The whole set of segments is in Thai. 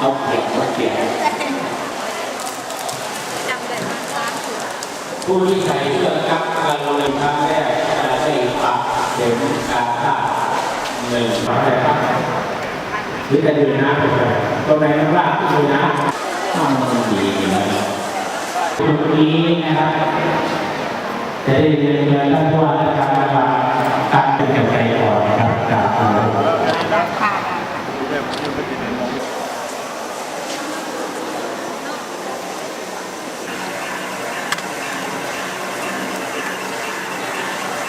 เอาเขียนมาเขียนผู้ที่ใส่เสื้อกั๊กกันเลยครั้งแรกจะได้ปรับเข็มการฆ่าหนึ่งสอะไรครับหรือจะดื่มน้ำตรงไหนมันว่างดูน้ำต้องดีนะครับตรงนี้นะครับจะได้เรียนเรียนท่านผู้ว่าราชการจังหวัดตั้งเป็นกำลังใจก่อนนะครับกราบขอบคุณ ค่ะ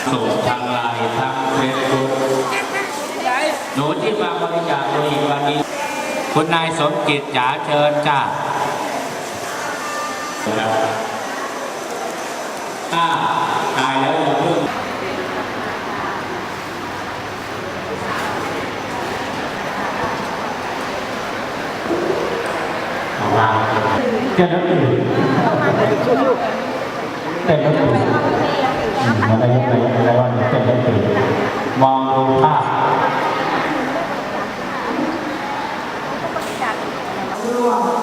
ส่งทางไลน์ทางเฟซบุ๊กหนูที่มาบริจาคโดยวันนี้ คุณนายสมจิตจ๋าเชิญจ้าถ้าตายแล้วอย่าเพิ่งเอาวางแค่นั้นเอง แต่ก็ถูกอะไรอะไรอะไรว่าแต่ก็ถูกมองดูภาพร่วม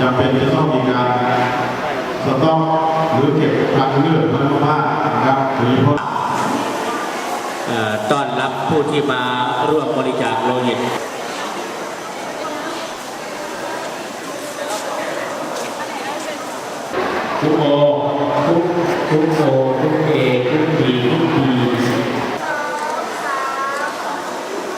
จำเป็นจะต้องมีการสต็อกหรือเก็บพันเลือดมันมากนะครับโดยเฉพาะเอ่อต้อนรับผู้ที่มาร่วมบริจาคโลหิตทุกโมทุกทุกโมทุกเอทุกทีทุกที